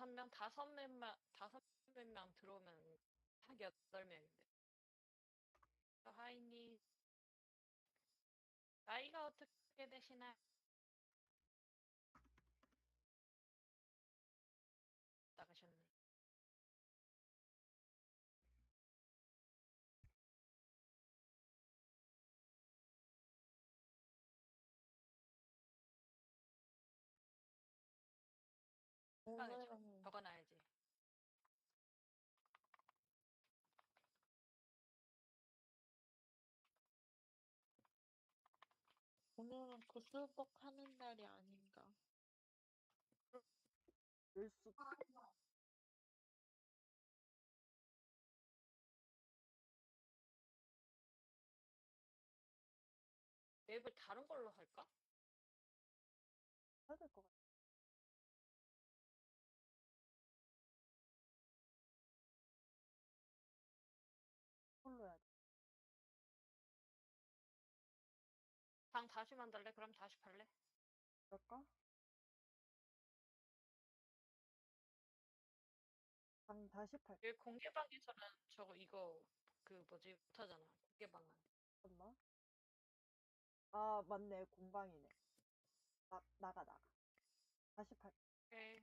다섯 명, 다섯 명만, 다섯 명 들어오면 한 여덟 명인데. 저 하이니, 나이가 어떻게 되시나요? 오늘은 구슬복 하는 날이 아닌가. 될 수. 맵을 다른 걸로 할까? 해야 될것 같아. 다시 만들래? 그럼 다시 팔래? 그럴까? 방 다시 팔. 여기 공개방에서는 저거 이거 그 뭐지 못하잖아. 공개방은. 잠깐만. 아, 맞네. 공방이네. 나, 나가, 나가. 다시 팔. 오케이.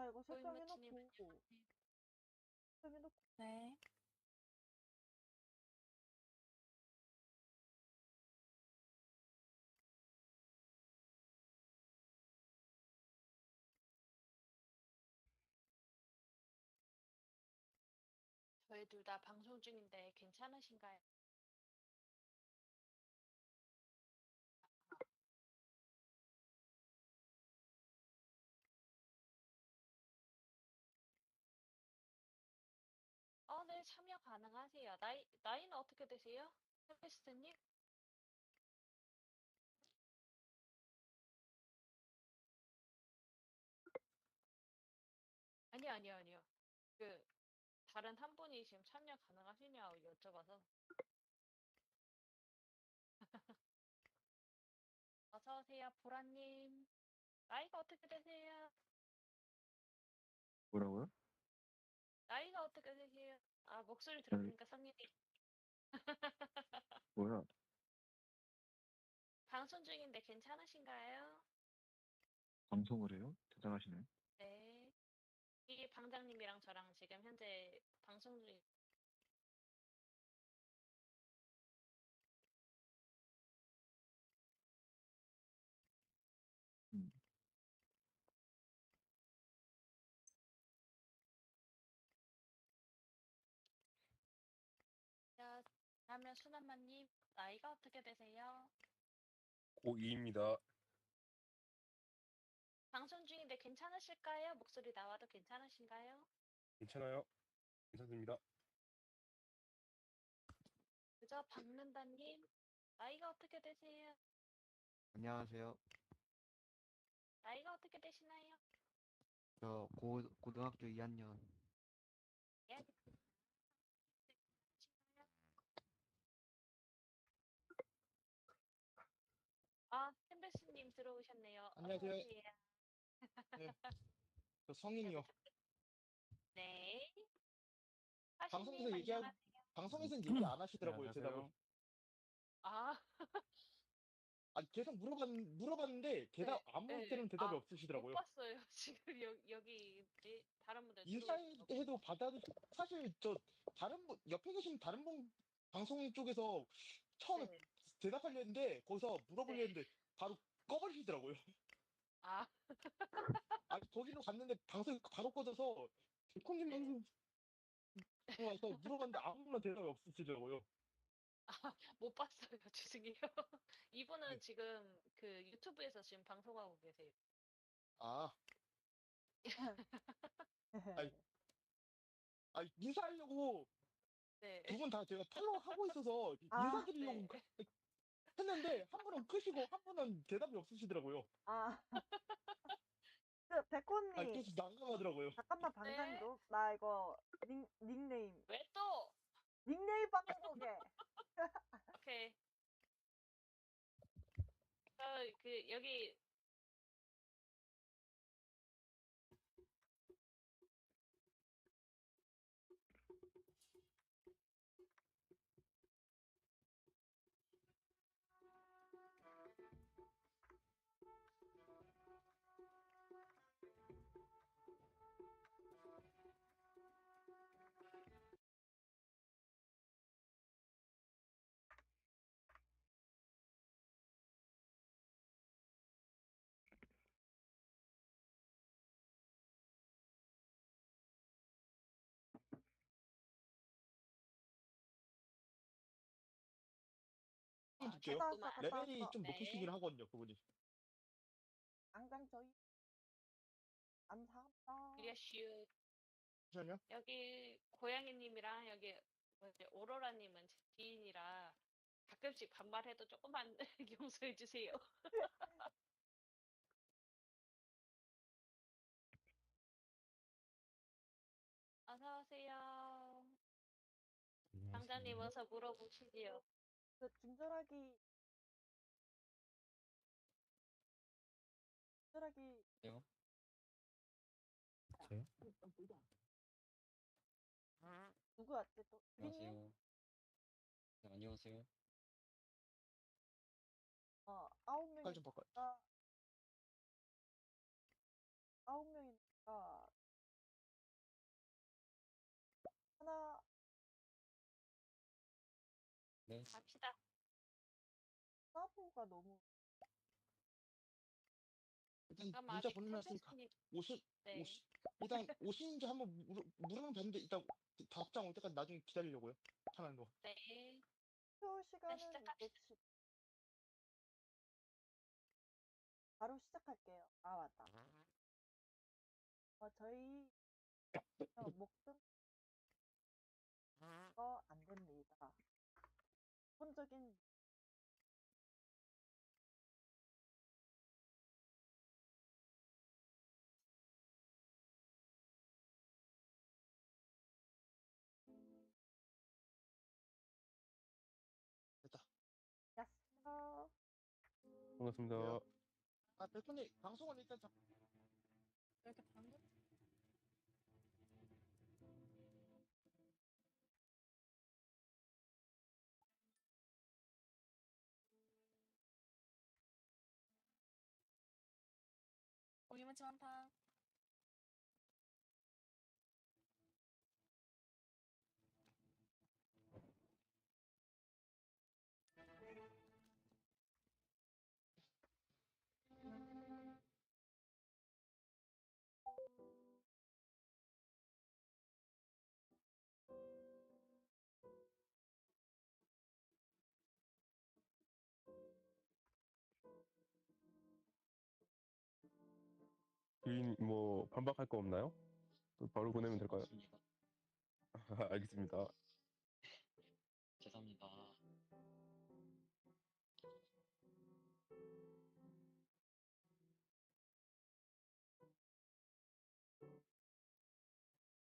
나 이거 설정해놓고. 설정해놓고. 네. 저희 둘 다 방송 중인데 괜찮으신가요? 가능하세요. 나이, 나이는 어떻게 되세요? 헬리스트님? 아니요, 아니요, 아니요. 그, 다른 한 분이 지금 참여 가능하시냐고 여쭤봐서. 어서오세요, 보라님. 나이가 어떻게 되세요? 뭐라고요? 나이가 어떻게 되세요? 아, 목소리 들어보니까 성님이 뭐야? 방송 중인데 괜찮으신가요? 방송을 해요? 대단하시네. 네. 이 방장님이랑 저랑 지금 현재 방송 중 음. 다음에 수남마님 나이가 어떻게 되세요? 고2입니다. 방송 중인데 괜찮으실까요? 목소리 나와도 괜찮으신가요? 괜찮아요? 괜찮습니다. 그저 박는다님 나이가 어떻게 되세요? 안녕하세요. 나이가 어떻게 되시나요? 저 고, 고등학교 2학년 예. 아, 템베스님 들어오셨네요. 어서 안녕하세요. 오세요. 저 성인이요. 네. 방송에서 얘기하-. 방송에서는 얘기 안 하시더라고요, 안녕하세요. 대답을. 아, 아, 계속 물어봤, 물어봤는데, 대답, 아무 네. 때는 대답이 아, 없으시더라고요. 못 봤어요. 지금 여, 여기? 다른 분들 인사해도 들어오시고. 받아도, 사실 저, 다른 분, 옆에 계신 다른 분, 방송 쪽에서 처음에 네. 대답하려 했는데, 거기서 물어보려 네. 했는데, 바로 꺼버리시더라고요. 아, 아, 거기로 갔는데, 방송이 바로 꺼져서, 개콘님 네. 방송, 와서 물어봤는데 아무나 대답이 없으시더라고요. 못 봤어요. 죄송해요. 이분은 네. 지금 그 유튜브에서 지금 방송하고 계세요. 아, 아이, 아, 인사하려고 네. 두 분 다 제가 팔로우 하고 있어서 아, 인사드리려고 네. 했는데 한 분은 끄시고 한 분은 대답이 없으시더라고요. 아. 그, 아, 백호님. 그래서 난감하더라고요. 잠깐만, 네. 방장님. 나 이거, 닉, 닉네임. 왜 또? 닉네임 바꿔보게. 오케이. 저 그 여기 좀 줄게요. 아. 아, 레벨이 아, 좀 네. 높으시긴 하거든요, 그분이. 당장 저희. 감사합니다. 리아슈 잠시만요. 여기 고양이님이랑 여기 뭐지 오로라님은 제 지인이라 가끔씩 반말해도 조금만 용서해 주세요. 어서 오세요. 당장님 어서 물어보시지요. 그, 중절하기. 중절하기. 저요? 누구였지 또? 유리님? 안녕하세요. 네, 안녕하세요. 어, 아홉 명이 좀 바꿔. 아, 아홉 명이니까 하나 네. 갑시다. 서브가 너무 일단 잠깐만 문자 아직 보내놨으니까 템페스님 오시, 네. 오시, 일단 오시는지 한번 물어, 물으면 되는데 일단 답장 올 때까지 나중에 기다리려고요. 하나는 더. 네. 투표 시간은 시작합시다. 바로 시작할게요. 아 맞다. 어, 저희 어, 목등 거안 됩니다. 기본적인 됐다. 야스요. 반갑습니다. 아, 백호님 방송은 일단 잠 이렇게 방금 김치 주인 뭐 반박할 거 없나요? 바로 보내면 될까요? 없습니다. 알겠습니다. 죄송합니다.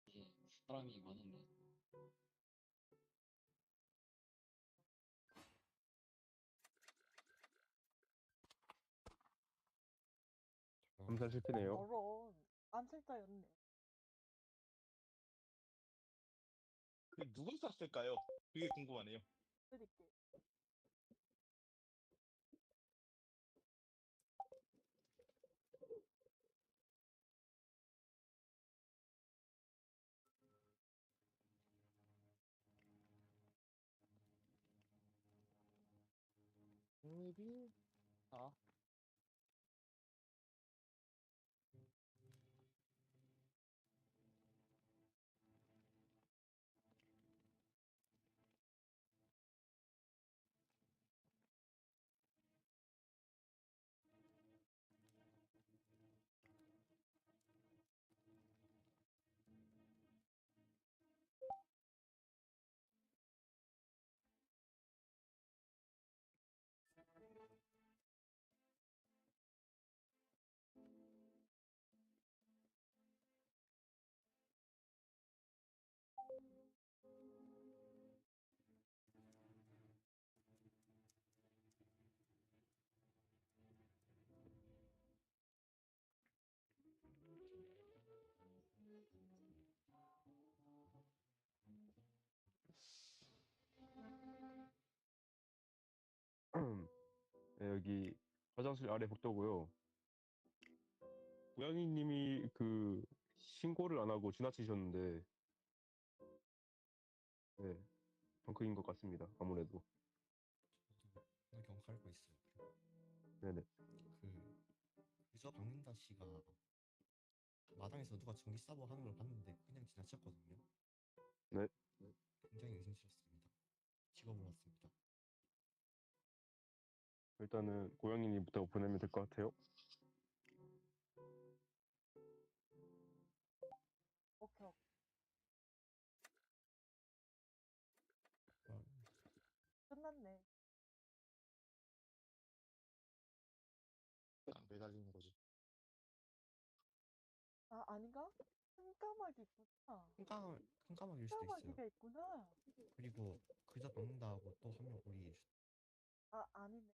이게 사람이 많은데 검사 실패네요. 저런 암살자였네. 그 누굴 쐈을까요? 그게 궁금하네요. 드릴게. maybe 아 네, 여기 화장실 아래 복도고요. 고양이님이 그 신고를 안 하고 지나치셨는데, 네, 덩크인 것 같습니다. 아무래도. 저도 거 있어요. 네네. 그 그저 박는다 씨가 마당에서 누가 전기 사보 하는 걸 봤는데 그냥 지나쳤거든요. 네. 굉장히 의심스럽습니다. 직업을 왔습니다. 일단은 고양이님부터 보내면 될 것 같아요. 오케이, 오케이. 아, 끝났네. 안 매달리는 거지. 아, 아닌가? 큰 까마귀 있구나. 깜깜 깜깜하길 큰 수도 있어요. 까마귀가 있구나. 그리고 그저 박는다 하고 또 한명 우리 아, 아니네.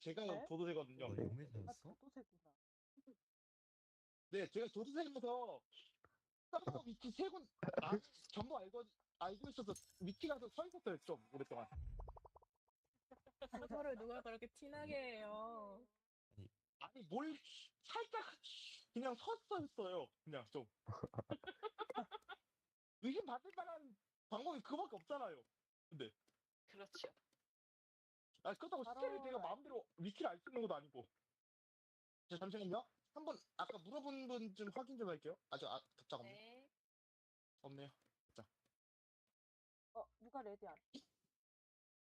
제가 네? 도도새거든요. 뭐 아, 용매사였어? 도도새구나. 네, 제가 도도새면서 쌍꺼 위치 세 군, 아, 전부 알고, 알고 있어서 위치 가서 서 있었어요, 좀 오랫동안. 그거를 누가 그렇게 티나게 해요. 아니, 뭘 살짝 그냥 섰었어요. 그냥 좀. 의심 받을 만한 방법이 그거밖에 없잖아요. 그렇죠. 아, 그렇다고 바로 제가 알- 마음대로 위치를 알 수 있는 것도 아니고. 자, 잠시만요. 한번 아까 물어본 분 좀 확인 좀 할게요. 아직 아, 답장 없네. 네. 없네요. 어, 누가 레디 안?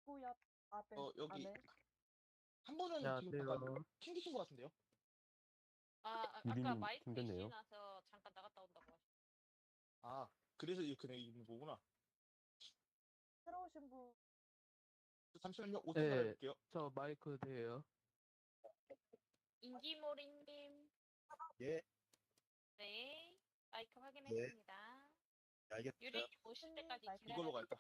꼬옆 앞에 어, 여기 안에 한 분은 지금 잠깐 튕기신 것 같은데요? 아, 아, 아까 마이크 튕겼네요. 이슈 나서 잠깐 나갔다 온다고 하셨 아, 그래서 이렇게 돼 있는 거구나. 새로 오신 분 잠시만요. 옷 네. 좀 갈아입을게요. 저 마이크 돼요. 인기모리님. 예. 네. 마이크 확인했습니다. 알겠습니다. 유리님 오실 때까지 마이크 기다려. 이걸로 갈까?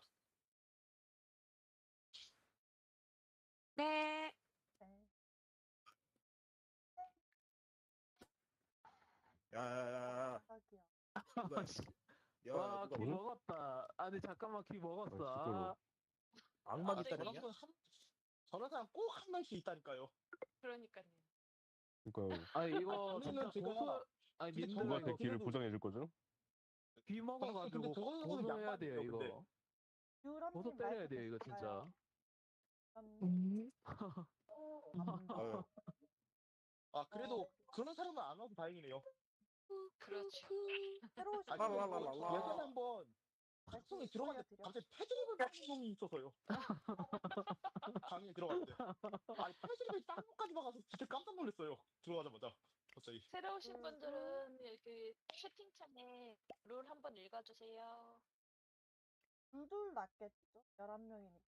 네. 네. 야야야야. 깜짝이야. 야, 누가 와, 귀 뭐요? 먹었다. 아니 잠깐만 귀 먹었어. 아, 악마 아, 깃다리 네. 저런 분 한, 저런 사람 꼭 한 명씩 있다니까요. 그러니까요. 그러니까 아 이거 진짜 저는 제가- 고소 아니 근데 민들 누구한테 이거 그래도- 보장해 줄 거죠? 귀 먹어가지고 고소해야 양반이죠, 돼요 이거 근데. 고소 때려야 돼요 이거? 진짜. 아유. 아 그래도 그런 사람은 안 와도 다행이네요. 그렇죠. 새로 오신 아 근데. 뭐 예전에 한번 방송에 들어갔는데 올려드려? 갑자기 패드립을 하는 놈이 있어서요. 방에 들어갔는데. 아니 패드립에 쌍욕까지 박아서 진짜 깜짝 놀랐어요. 들어가자마자 갑자기. 새로 오신 음. 분들은 여기 채팅창에 룰 한번 읽어주세요. 둘둘 낫겠죠? 11명이니까.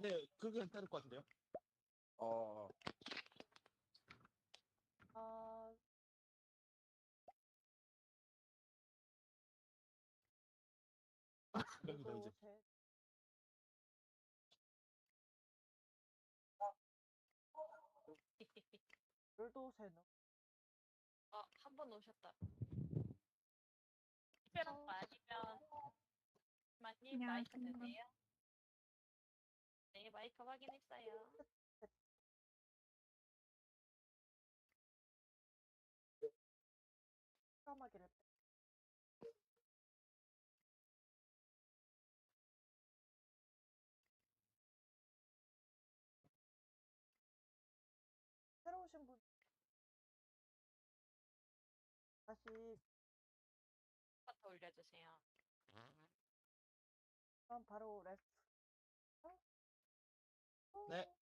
네 그게 괜찮을 것 같은데요. 어 아, 그리고 이제. 제 둘도 세는 어, 한 번 오셨다. 특별한 거 아니면 마님 마이크 되세요? 네, 마이크 확인했어요. 다시 더 올려주세요. 그럼 바로 레스 네.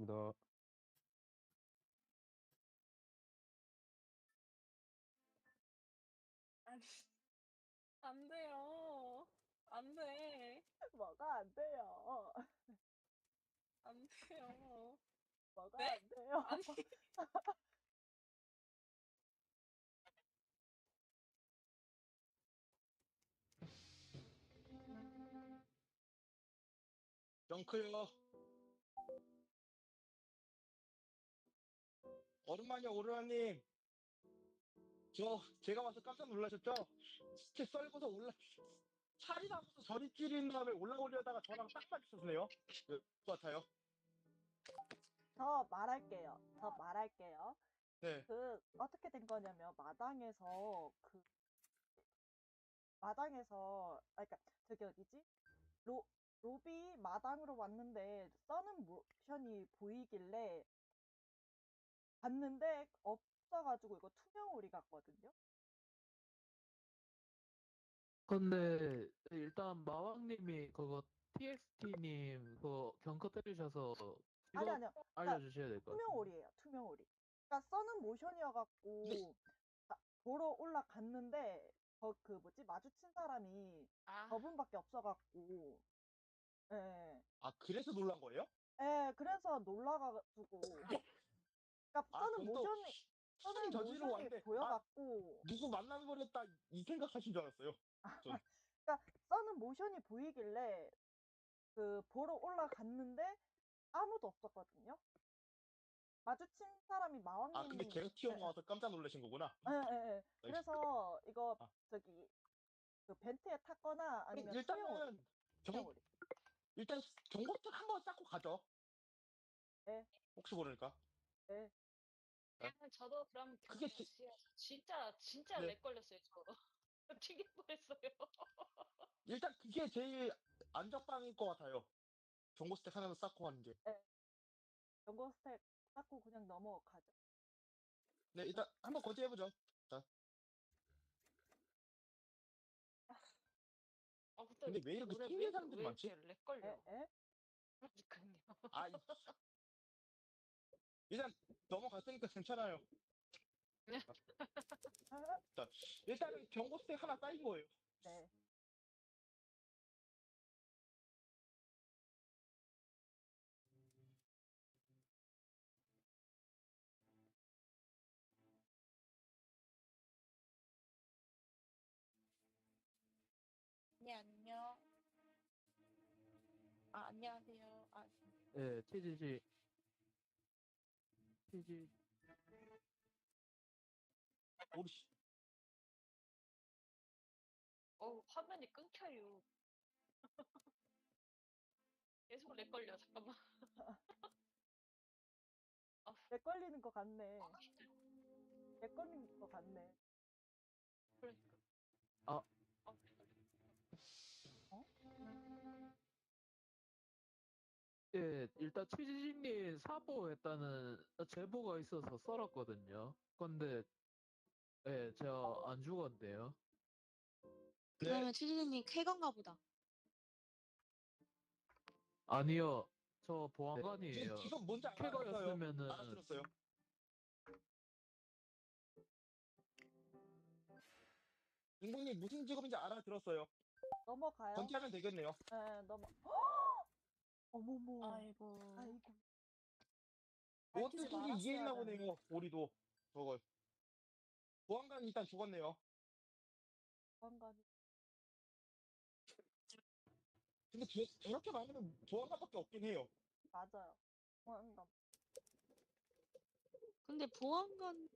고맙습니다. 아니, 안 돼요. 안 돼. 뭐가 안 돼요? 안 돼요. 뭐가 네? 안 돼요? 아니, 영크요. 오랜만이야 오르라님. 저 제가 와서 깜짝 놀라셨죠? 시체 썰고서 올라 살이 나서 저리 찌린 다음에 올라오려다가 저랑 딱 맞으셨네요. 그 같아요. 저 말할게요. 저 말할게요. 네. 그 어떻게 된 거냐면 마당에서 그 마당에서 아 그러니까 저기 어디지? 로 로비 마당으로 왔는데 써는 모션이 보이길래 봤는데 없어가지고 이거 투명 오리 같거든요. 근데 일단 마왕님이 그거 TXT님 그거 경커 때리셔서 아니 이거 아니요. 알려주셔야 될것 같아요. 투명오리예요. 투명 오리. 그러니까 써는 모션이어갖고 네. 아, 보러 올라갔는데 저 그 뭐지 마주친 사람이 아, 저분밖에 없어갖고 예. 아 그래서 놀란 거예요? 예, 그래서 놀라가지고 그러니까 아 써는 그럼 또 모션이 저지르고 모션이 왔는데 아, 보여갖고 누구 만나버렸다 이 생각하신 줄 알았어요. 그러니까 써는 모션이 보이길래 그 보러 올라갔는데 아무도 없었거든요. 마주친 사람이 마왕님. 아 근데 걔가 튀어나와서 깜짝 놀라신 거구나. 예, 예, 예. 그래서 이거 아. 저기 그 벤트에 탔거나 아니면. 일단은 경, 투명오리. 일단 정보책 한번 쌓고 가죠. 네. 혹시 모르니까. 네. 그냥 저도 그럼 그게 지-. 진짜 진짜 네. 렉 걸렸어요 저. 튀길 뻔했어요. 일단 그게 제일 안전빵일 것 같아요. 정보 스택 하나만 쌓고 가는 게. 연고 스택 쌓고 그냥 넘어가죠. 네, 일단 한번 거제해보죠. 어, 근데, 왜 이렇게 노래 튕기는 왜- 사람들이 왜 많지? 이렇게 렉 걸려? 예, 예. 그러니까요. 아, 이- 일단 넘어갔으니까 괜찮아요. 아, 자, 일단은 경고 스택 하나 쌓인 거예요. 네. 네, 안녕. 아, 안녕하세요. 아, 예, TG. 오리씨. 어 화면이 끊겨요. 계속 렉 걸려. 잠깐만. 렉 걸리는 것 같네. 아, 힘들어. 렉 걸리는 것 같네. 그러니까. 아. 예, 일단 최지진님 사보했다는 제보가 있어서 썰었거든요. 근데 예, 제가 안 죽었는데요. 네. 그러면 치즈님 쾌건가 보다. 아니요, 저 지금, 보안관이에요. 지금 뭔지 알았어요. 쾌거였으면은 알아들었어요. 인공님 무슨 직업인지 알아들었어요. 넘어가요. 전개하면 되겠네요. 네, 넘어. 어머머. 아이고. 아이고. 뭔 밝히지 뜻인지 이해했나. 보네요. 우리도 저걸. 보안관 일단 죽었네요. 보안관이. 근데 저, 저렇게 말하면 보안관밖에 없긴 해요. 맞아요. 보안관. 근데 보안관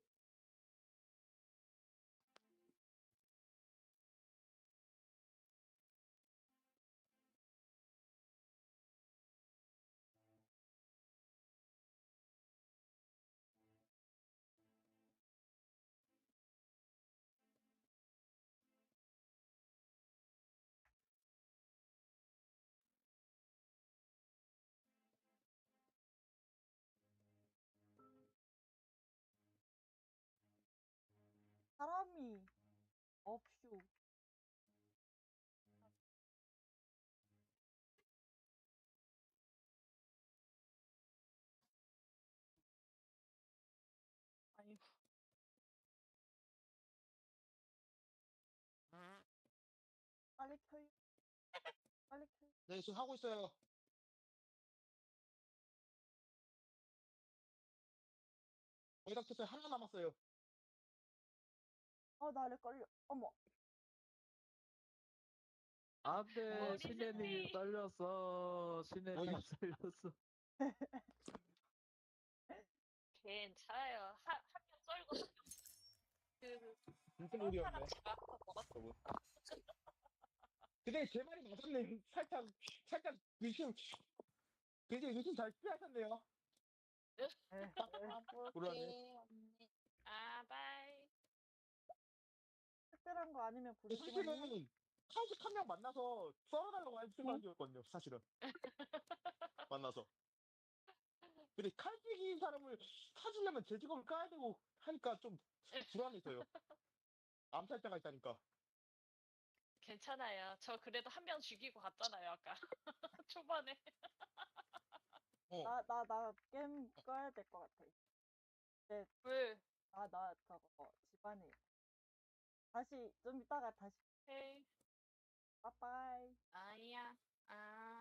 사람이 없슈. 아이고. 빨리 켜요. 빨리 켜요. 네, 지금 하고 있어요. 거의 다 켰어요. 하나 남았어요. 어, 나를 걸려. 어머. 안돼, 신혜님. 살렸어. 신혜님. 살렸어. 괜찮아요. 한명 썰고 그 진짜 제가 한번 먹었어. 근데 제 말이 맞았네. 살짝, 살짝 의심, 굉장히 의심 잘 피하셨네요. 에, 에. 불안해. 특별한 거 아니면 근데 부르시면 사실은 카이직 한명 만나서 썰어달라고 할 생각이었거든요. 사실은 만나서. 근데 칼직인 사람을 찾으려면 제 직업을 까야 되고 하니까 좀 불안해서요. 암살자가 있다니까. 괜찮아요. 저 그래도 한 명 죽이고 갔잖아요 아까 초반에. 어. 나, 나, 나 게임 꺼야 될 것 같아. 왜? 아, 나 저거 집안에. 다시 좀 이따가 다시. 헤이. 빠빠이. 아이야. 아.